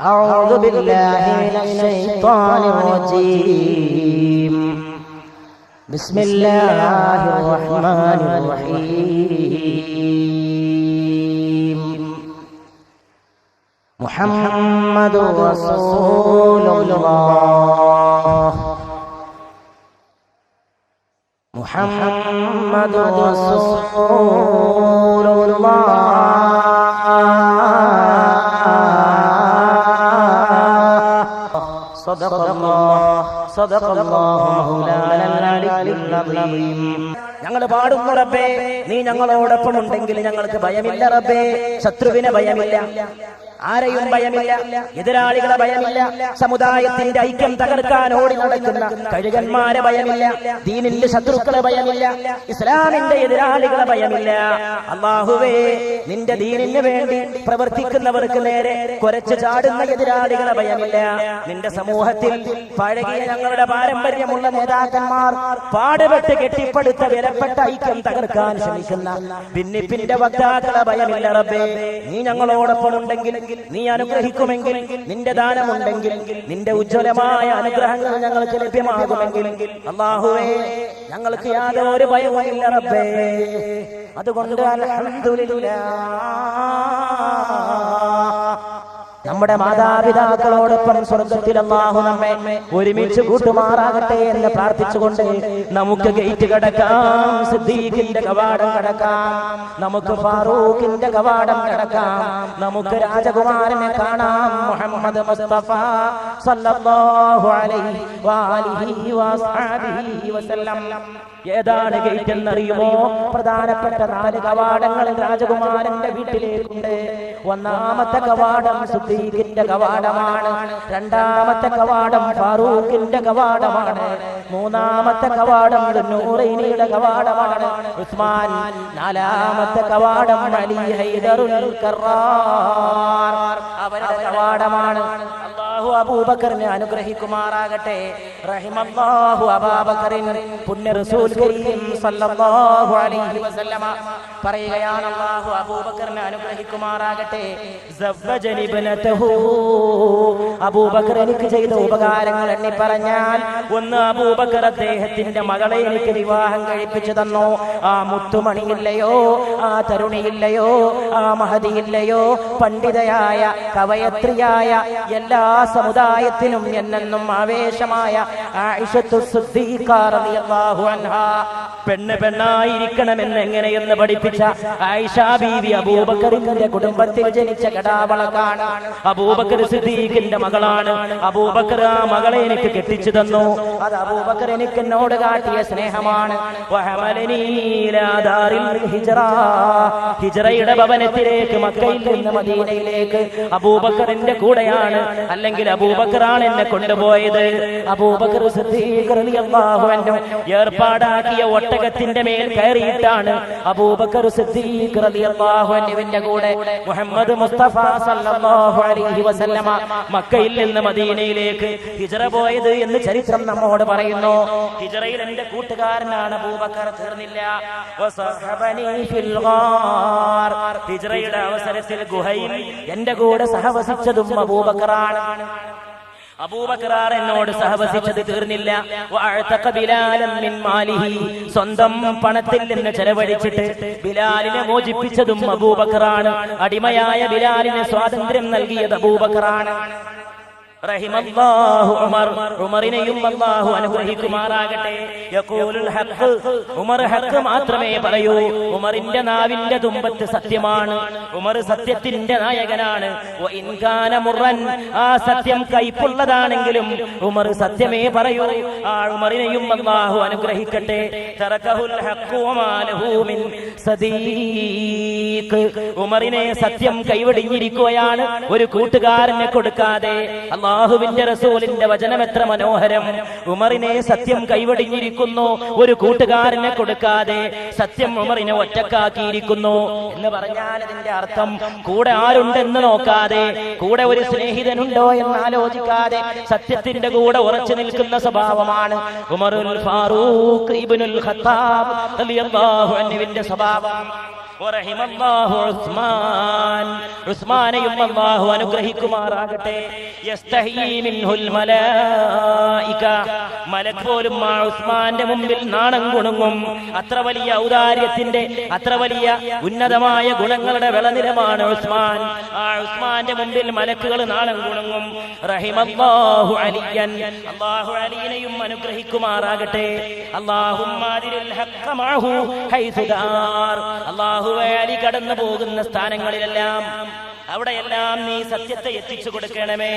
أعوذ بالله من الشيطان الرجيم. بسم الله الرحمن الرحيم. محمد رسول الله. محمد رسول الله. صدق الله صدق الله مولانا العلي العظيم ഞങ്ങൾ പാടുന്നു റബ്ബേ നീ ഞങ്ങളോടൊപ്പം ഉണ്ടെങ്കിൽ ഞങ്ങൾക്ക് ഭയമില്ല റബ്ബേ ശത്രുവിനെ ഭയമില്ല ആരെയും ഭയമില്ല. എതിരാളികളെ ഭയമില്ല. സമുദായത്തിന്റെ ഐക്യം തകർക്കാൻ ഓടി നടക്കുന്ന കഴുകന്മാരെ ഭയമില്ല. ദീനിന്റെ ശത്രുക്കളെ ഭയമില്ല. ഇസ്ലാമിന്റെ എതിരാളികളെ ഭയമില്ല. അള്ളാഹുവേ നിന്റെ ദീനിന് വേണ്ടി പ്രവർത്തിക്കുന്നവർക്ക് നേരെ കുരച്ചു ചാടുന്ന എതിരാളികളെ ഭയമില്ല. നിന്റെ സമൂഹത്തിൽ പഴകിയ ഞങ്ങളുടെ പാരമ്പര്യമുള്ള നേതാക്കന്മാർ പാടുപെട്ട് കെട്ടിപ്പടുത്ത വിലപ്പെട്ട ഐക്യം തകർക്കാൻ ശ്രമിക്കുന്ന ഭിന്നിപ്പിന്റെ വക്താക്കളെ ഭയമില്ല റബ്ബേ. നീ ഞങ്ങളോടൊപ്പം ഉണ്ടെങ്കിൽ നീ അനുഗ്രഹിക്കുമെങ്കിൽ നിന്റെ ദാനമുണ്ടെങ്കിൽ നിന്റെ ഉജ്ജ്വലമായ അനുഗ്രഹങ്ങൾ ഞങ്ങൾക്ക് ലഭ്യമാകുമെങ്കിൽ അള്ളാഹുവേ ഞങ്ങൾക്ക് യാതൊരു ഭയവുമില്ല റബ്ബേ. അതുകൊണ്ട് അൽഹംദുലില്ലാ. നമ്മുടെ മാതാപിതാക്കളോടൊപ്പം സ്വർഗത്തിൽ അള്ളാഹു നമ്മെ ഒരുമിച്ച് കൂട്ടുമാറാകട്ടെ എന്ന് പ്രാർത്ഥിച്ചുകൊണ്ട് നമുക്ക് ഗേറ്റ് കടക്കാം സിദ്ദീഖിന്റെ കവാടം കടക്കാം നമുക്ക് ഫാറൂഖിന്റെ കവാടം കടക്കാം നമുക്ക് രാജകുമാരനെ കാണാം മുഹമ്മദ് മുസ്തഫ സല്ലല്ലാഹു അലൈഹി വാലിഹി വസ്ഹബിഹി വസല്ലം. ഏതാണ് ഗേറ്റ് എന്നറിയുമോ പ്രധാനപ്പെട്ട നാല് കവാടങ്ങൾ രാജകുമാരന്റെ വീട്ടിലേക്കുണ്ട് ഒന്നാമത്തെ കവാടം സുദ്ദീഖിന്റെ കവാടമാണ്. രണ്ടാമത്തെ കവാടം ഫാറൂഖിന്റെ കവാടമാണ്. മൂന്നാമത്തെ കവാടം നൂറൈനിയുടെ കവാടമാണ്. ഉസ്മാൻ നാലാമത്തെ കവാടം അലി ഹൈദറുൽ കറാർ അവരുടെ കവാടമാണ്. അല്ലാഹു അബൂബക്കറിനെ അനുഗ്രഹിക്കുമാറാകട്ടെ. റഹിമല്ലാഹു റസൂൽ കരീം സല്ലല്ലാഹു അലൈഹി വസല്ലമ പറയുകയാണ് അനുഗ്രഹിക്കുമാറാകട്ടെ. അബൂബക്കർ എനിക്ക് ചെയ്ത ഉപകാരങ്ങൾ എണ്ണി പറഞ്ഞാൽ ഒന്ന് അബൂബക്കർ അദ്ദേഹത്തിന്റെ മകളെ എനിക്ക് വിവാഹം കഴിപ്പിച്ചു തന്നു. ആ മുത്തുമണിയില്ലയോ ആ തരുണിയില്ലയോ ആ മഹതിയില്ലയോ പണ്ഡിതയായ കവയത്രിയായ എല്ലാ സമുദായത്തിനും എന്നെന്നും ആവേശമായ പെണ്ണ് പെണ്ണായിരിക്കണമെന്ന് എങ്ങനെയെന്ന് പഠിപ്പിച്ച ആയിഷ ബീവി അബൂബക്കറിന്റെ കുടുംബത്തിൽ ജനിച്ച കടാവളക്കാണ് അബൂബക്കർ സിദ്ദീഖിന്റെ മകളാണ്. അബൂബക്കർ ആ മകളെ എനിക്ക് കെട്ടിച്ചു തന്നു. അത് അബൂബക്കർ എനിക്ക് എന്നോട് കാട്ടിയ സ്നേഹമാണ്. ഹിജ്റയുടെ ഭവനത്തിലേക്ക് മക്കയിൽ നിന്ന് മദീനയിലേക്ക് അബൂബക്കറിന്റെ കൂടെയാണ്. അല്ലെങ്കിൽ അബൂബക്കറാണ് എന്നെ കൊണ്ടുപോയത്. അബൂബക്കർ ഏർപ്പാടാക്കിയ ഒട്ടകത്തിന്റെ മേൽ കയറിയിട്ടാണ് അബൂബക്കർ കൂടെ മുഹമ്മദ് മുസ്തഫ സല്ലല്ലാഹു അലൈഹി വസല്ലമ മക്കയിൽ നിന്ന് മദീനയിലേക്ക് ഹിജറ പോയത് എന്ന് ചരിത്രം നമ്മോട് പറയുന്നു. ഹിജറയിൽ എന്റെ കൂട്ടുകാരനാണ് അബൂബക്കർ തീർന്നില്ല. ഹിജ്റയുടെ അവസരത്തിൽ ഗുഹയിൽ എന്റെ കൂടെ സഹവസിച്ചതും അബൂബക്കറാണ്. അബൂബക്കറാർ എന്നോട് സഹവസിച്ചത് തീർന്നില്ല. സ്വന്തം പണത്തിൽ നിന്ന് ചെലവഴിച്ചിട്ട് ബിലാലിനെ മോചിപ്പിച്ചതും അബൂബക്കറാണ്. അടിമയായ ബിലാലിന് സ്വാതന്ത്ര്യം നൽകിയത് അബൂബക്കറാണ്. റഹിമല്ലാഹു ഉമർ. അല്ലാഹു യഖൂലുൽ ഹഖ്. ഉമർ ഹഖ് മാത്രമേ പറയൂ ഉമറിന്റെ നാവിന്റെ തുമ്പത്ത് സത്യമാണ്. ഉമർ സത്യത്തിന്റെ നായകനാണ്. മുറൻ. ആ സത്യം കൈപ്പുള്ളതാണെങ്കിലും ഉമർ സത്യമേ പറയൂ ആ ഉമറിനെയും അല്ലാഹു അനുഗ്രഹിക്കട്ടെ. ഹഖ് വമാലഹു മിൻ സദീഖ്. ഉമറിനെ സത്യം കൈവടിഞ്ഞിരിക്കുകയാണ്. ഒരു കൂട്ടുകാരനെ കൊടുക്കാതെ. അള്ളാഹുവിന്റെ റസൂലിന്റെ വചനം എത്ര മനോഹരം. ഉമറിനെ സത്യം കൈവടിഞ്ഞിരിക്കുന്നു. ഒരു കൂട്ടുകാരനെ കൊടുക്കാതെ സത്യം ഉമറിനെ ഒറ്റക്കാക്കിയിരിക്കുന്നു. എന്ന് പറഞ്ഞാൽ അതിന്റെ അർത്ഥം കൂടെ ആരുണ്ടെന്ന് നോക്കാതെ കൂടെ ഒരു സ്നേഹിതനുണ്ടോ എന്ന് ആലോചിക്കാതെ സത്യത്തിന്റെ കൂടെ ഉറച്ചു നിൽക്കുന്ന സ്വഭാവമാണ് ഉമറുൽ ഫാറൂഖ് ഇബ്നുൽ ഖത്താബ് റളിയല്ലാഹു അൻഹുവിന്റെ സ്വഭാവം. ഉസ്മാനെയും അല്ലാഹു അനുഗ്രഹിക്കുമാറാകട്ടെ. മലക്ക് പോലും ഉസ്മാന്റെ മുമ്പിൽ നാണം കുണുങ്ങും. അത്ര വലിയ ഔദാര്യത്തിന്റെ അത്ര വലിയ ഉന്നതമായ ഗുണങ്ങളുടെ വിളനിലമാണ് ഉസ്മാൻ. ആ ഉസ്മാന്റെ മുമ്പിൽ മലക്കുകൾ നാണം കുണുങ്ങും. റഹിമല്ലാഹു അലിയൻ. അല്ലാഹു അലിയനെയും അനുഗ്രഹിക്കുമാറാകട്ടെ. അല്ലാഹുമ്മാദിരിൽ അല്ലാഹുവേ അലി കടന്നു പോകുന്ന സ്ഥാനങ്ങളിലെല്ലാം അവിടെയെല്ലാം നീ സത്യത്തെ എത്തിച്ചു കൊടുക്കണമേ.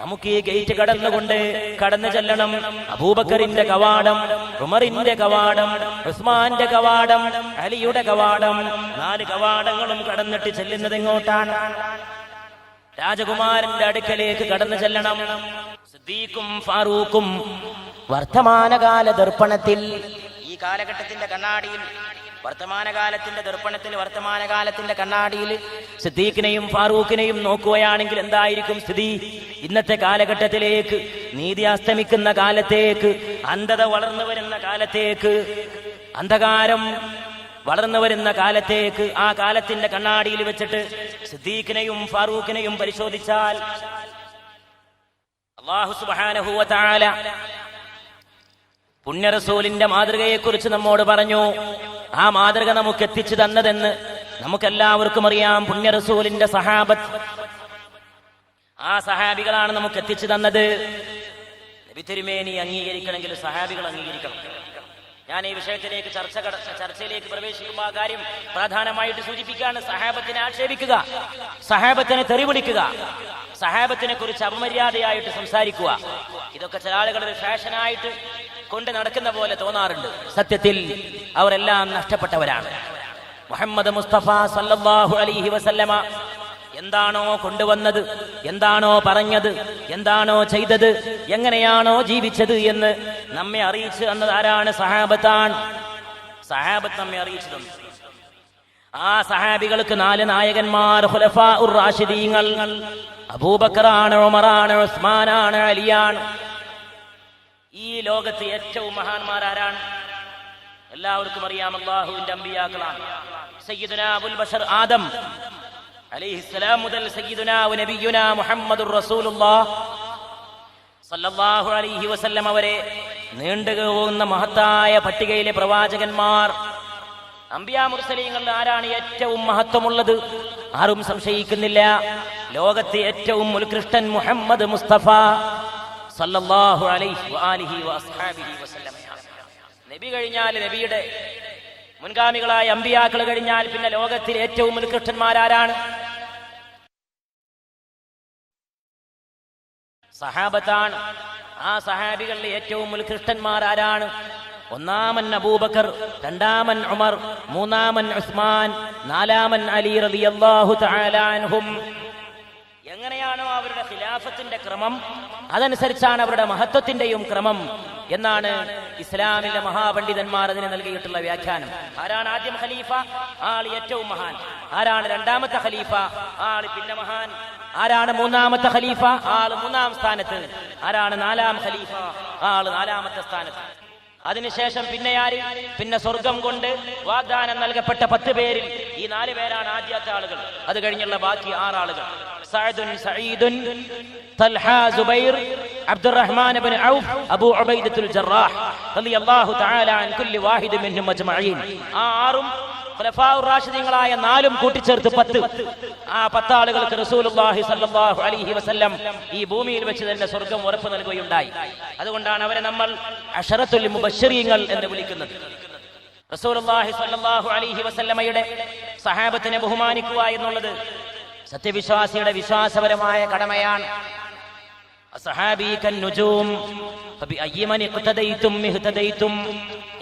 നമുക്ക് ഈ ഗേറ്റ് കടന്നുകൊണ്ട് കടന്നു ചെല്ലണം. അബൂബക്കറിന്റെ കവാടം ഉമറിന്റെ കവാടം ഉസ്മാന്റെ കവാടം അലിയുടെ കവാടം നാല് കവാടങ്ങളും കടന്നിട്ട് ചെല്ലുന്നത് എങ്ങോട്ടാണ് രാജകുമാരന്റെ അടുക്കലേക്ക് കടന്നു ചെല്ലണം. സിദ്ദീഖും ഫാറൂഖും വർത്തമാനകാല ദർപ്പണത്തിൽ കാലഘട്ടത്തിന്റെ കണ്ണാടിയിൽ വർത്തമാനകാലത്തിന്റെ ദർപ്പണത്തിൽ വർത്തമാനകാലത്തിന്റെ കണ്ണാടിയിൽ സിദ്ദീഖിനെയും ഫാറൂഖിനെയും നോക്കുകയാണെങ്കിൽ എന്തായിരിക്കും സ്ഥിതി? ഇന്നത്തെ കാലഘട്ടത്തിലേക്ക് നീതി അസ്തമിക്കുന്ന കാലത്തേക്ക് അന്ധത വളർന്നു വരുന്ന കാലത്തേക്ക് അന്ധകാരം വളർന്നു വരുന്ന കാലത്തേക്ക് ആ കാലത്തിന്റെ കണ്ണാടിയിൽ വെച്ചിട്ട് സിദ്ദീഖിനെയും ഫാറൂഖിനെയും പരിശോധിച്ചാൽ അള്ളാഹു സുബ്ഹാനഹു വ തആല പുണ്യറസൂലിന്റെ മാതൃകയെക്കുറിച്ച് നമ്മോട് പറഞ്ഞു. ആ മാതൃക നമുക്ക് എത്തിച്ചു തന്നതെന്ന് നമുക്കെല്ലാവർക്കും അറിയാം. പുണ്യറസൂലിന്റെ സഹാബത്ത് ആ സഹാബികളാണ് നമുക്ക് എത്തിച്ചു തന്നത്. തിരുമേനി അംഗീകരിക്കണമെങ്കിൽ സഹാബികൾ അംഗീകരിക്കണം. ഞാൻ ഈ വിഷയത്തിലേക്ക് ചർച്ച ചർച്ചയിലേക്ക് പ്രവേശിക്കുമ്പോൾ ആ കാര്യം പ്രധാനമായിട്ട് സൂചിപ്പിക്കുകയാണ്. സഹാബത്തിനെ ആക്ഷേപിക്കുക. സഹാബത്തിനെ തെറിവിളിക്കുക. സഹാബത്തിനെ കുറിച്ച് അപമര്യാദയായിട്ട് സംസാരിക്കുക. ഇതൊക്കെ ചില ആളുകൾ ഫാഷനായിട്ട് കൊണ്ട് നടക്കുന്ന പോലെ തോന്നാറുണ്ട്. സത്യത്തിൽ അവരെല്ലാം നഷ്ടപ്പെട്ടവരാണ്. മുഹമ്മദ് മുസ്തഫ സല്ലാഹു അലൈഹി വസല്ലമ എന്താണോ കൊണ്ടുവന്നത് എന്താണോ പറഞ്ഞത് എന്താണോ ചെയ്തത് എങ്ങനെയാണോ ജീവിച്ചത് എന്ന് നമ്മെ അറിയിച്ചു തന്നത് ആരാണ്? സഹാബത്താണ് സഹാബത്ത് നമ്മെ അറിയിച്ചു തന്നു. ആ സഹാബികൾക്ക് നാല് നായകന്മാർ റാഷിദീങ്ങൾ. അബൂബക്കറാണ് ഉമറാണ് ഉസ്മാനാണ് അലിയാണ്. ഈ ലോകത്ത് ഏറ്റവും മഹാന്മാരാരാണ് എല്ലാവർക്കും അറിയാം അള്ളാഹുവിന്റെ അമ്പിയാക്കളാണ്. സയ്യിദുന അബുൽ ബഷർ ആദം അലൈഹിസ്സലാം മുതൽ സയ്യിദുന നബിയുന മുഹമ്മദുർ റസൂലുള്ളാഹ് സല്ലല്ലാഹു അലൈഹി വസല്ലം അവരെ നീണ്ടുപോകുന്ന മഹത്തായ പട്ടികയിലെ പ്രവാചകന്മാർ. അമ്പിയാ മുർസലീങ്ങളിൽ ആരാണ് ഏറ്റവും മഹത്വമുള്ളത്? ആരും സംശയിക്കുന്നില്ല. ലോകത്തെ ഏറ്റവും ഉത്കൃഷ്ടൻ മുഹമ്മദ് മുസ്തഫ. സല്ലല്ലാഹു അലൈഹി നബി കഴിഞ്ഞാൽ നബിയുടെ മുൻഗാമികളായ അമ്പിയാക്കൾ കഴിഞ്ഞാൽ പിന്നെ ലോകത്തിൽ ഏറ്റവും ഉത്കൃഷ്ടന്മാരാരാണ്? സഹാബത്താണ്. ആ സഹാബികളിൽ ഏറ്റവും ഉത്കൃഷ്ടന്മാർ ആരാണ്? ഒന്നാമൻ അബൂബക്കർ രണ്ടാമൻ ഉമർ മൂന്നാമൻ ഉസ്മാൻ നാലാമൻ അലി റളിയല്ലാഹു തആല അൻഹും. എങ്ങനെയാണോ അവരുടെ ഖിലാഫത്തിന്റെ ക്രമം? അതനുസരിച്ചാണ് അവരുടെ മഹത്വത്തിന്റെയും ക്രമം എന്നാണ് ഇസ്ലാമിലെ മഹാപണ്ഡിതന്മാർ അതിന് നൽകിയിട്ടുള്ള വ്യാഖ്യാനം. ആരാണ് ആദ്യം ഖലീഫ? ആൾ ഏറ്റവും മഹാൻ. ആരാണ് രണ്ടാമത്തെ ഖലീഫ? ആൾ പിന്നെ മഹാൻ. ആരാണ് മൂന്നാമത്തെ ഖലീഫ? ആൾ മൂന്നാം സ്ഥാനത്ത്. ആരാണ് നാലാം ഖലീഫ? ആൾ നാലാമത്തെ സ്ഥാനത്ത്. അതിനുശേഷം പിന്നെ ആര്? പിന്നെ സ്വർഗം കൊണ്ട് വാഗ്ദാനം നൽകപ്പെട്ട പത്ത് പേരിൽ ഈ നാല് പേരാണ് ആദ്യത്തെ ആളുകൾ. അത് കഴിഞ്ഞുള്ള ബാക്കി ആറാളുകൾ. സഅദുൻ സഈദുൻ തൽഹ സുബൈർ അബ്ദുറഹ്മാൻ ഇബ്നു ഔഫ് അബൂ ഉബൈദത്തുൽ ജറാഹ് റളിയല്ലാഹു തആല അൻ കുല്ലി വാഹിദ് മിൻഹും അജ്മഈൻ. ആ ആറും റാഷിദീങ്ങളായ നാലും കൂട്ടിച്ചേർത്ത് പത്ത്. ആ പത്താളുകൾക്ക് റസൂലുള്ളാഹി സ്വല്ലല്ലാഹു അലൈഹി വസല്ലം ഈ ഭൂമിയിൽ വെച്ച് തന്നെ സ്വർഗം ഉറപ്പ് നൽകുകയുണ്ടായി. അതുകൊണ്ടാണ് അവരെ നമ്മൾ അഷറത്തുൽ മുബശ്ശരീങ്ങൾ എന്ന് വിളിക്കുന്നത്. റസൂലുള്ളാഹി സ്വല്ലല്ലാഹു അലൈഹി വസല്ലമയുടെ സഹാബത്തിനെ ബഹുമാനിക്കുക എന്നുള്ളത് സത്യവിശ്വാസിയുടെ വിശ്വാസപരമായ കടമയാണ്.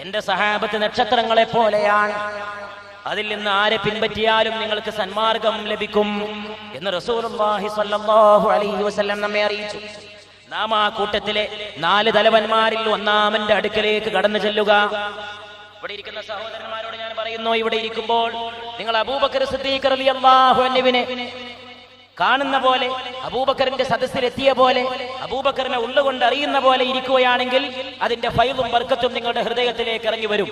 എന്റെ സഹാബത്ത് നക്ഷത്രങ്ങളെ പോലെയാണ്. അതിൽ നിന്ന് ആരെ പിൻപറ്റിയാലും നിങ്ങൾക്ക് സന്മാർഗം ലഭിക്കും എന്ന് റസൂലുള്ളാഹി സ്വല്ലല്ലാഹു അലൈഹി വസല്ലം നമ്മെ അറിയിച്ചു. നാം ആ കൂട്ടത്തിലെ നാല് തലവന്മാരിൽ ഒന്നാമന്റെ അടുക്കലേക്ക് കടന്നു ചെല്ലുക. ഇവിടെ ഇരിക്കുന്ന സഹോദരന്മാരോട് പറയുന്നു ഇവിടെ ഇരിക്കുമ്പോൾ നിങ്ങൾ അബൂബക്കർ സിദ്ദീഖ് കാണുന്ന പോലെ അബൂബക്കറിന്റെ സദസ്സിലെത്തിയ പോലെ അബൂബക്കറിനെ ഉള്ളുകൊണ്ട് അറിയുന്ന പോലെ ഇരിക്കുകയാണെങ്കിൽ അതിന്റെ ഫൈലും വർക്കത്തും നിങ്ങളുടെ ഹൃദയത്തിലേക്ക് ഇറങ്ങി വരും.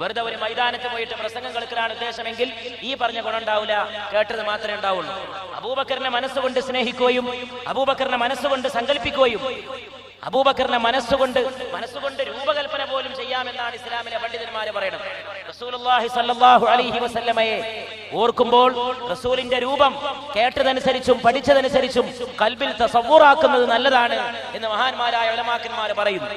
വെറുതെ ഒരു മൈതാനത്ത് പോയിട്ട് പ്രസംഗം കേൾക്കലാണ് ഉദ്ദേശമെങ്കിൽ ഈ പറഞ്ഞ ഗുണം ഉണ്ടാവില്ല. കേട്ടത് മാത്രമേ ഉണ്ടാവുള്ളൂ. അബൂബക്കറിനെ മനസ്സുകൊണ്ട് സ്നേഹിക്കുകയും അബൂബക്കറിനെ മനസ്സുകൊണ്ട് സങ്കല്പിക്കുകയും അബൂബക്കറിനെ മനസ്സുകൊണ്ട് മനസ്സുകൊണ്ട് രൂപകൽപ്പന പോലും ചെയ്യാമെന്നാണ് ഇസ്ലാമിലെ പണ്ഡിതന്മാര് പറയുന്നത് റസൂലുള്ളാഹി സല്ലല്ലാഹു അലൈഹി വസല്ലമയെ ഓർക്കുമ്പോൾ റസൂലിന്റെ രൂപം കേട്ടതനുസരിച്ചും പഠിച്ചതനുസരിച്ചും കൽബിൽ തസവൂറാക്കുന്നത് നല്ലതാണ് എന്ന് മഹാന്മാരായ ഉലമാക്കന്മാർ പറയുന്നു.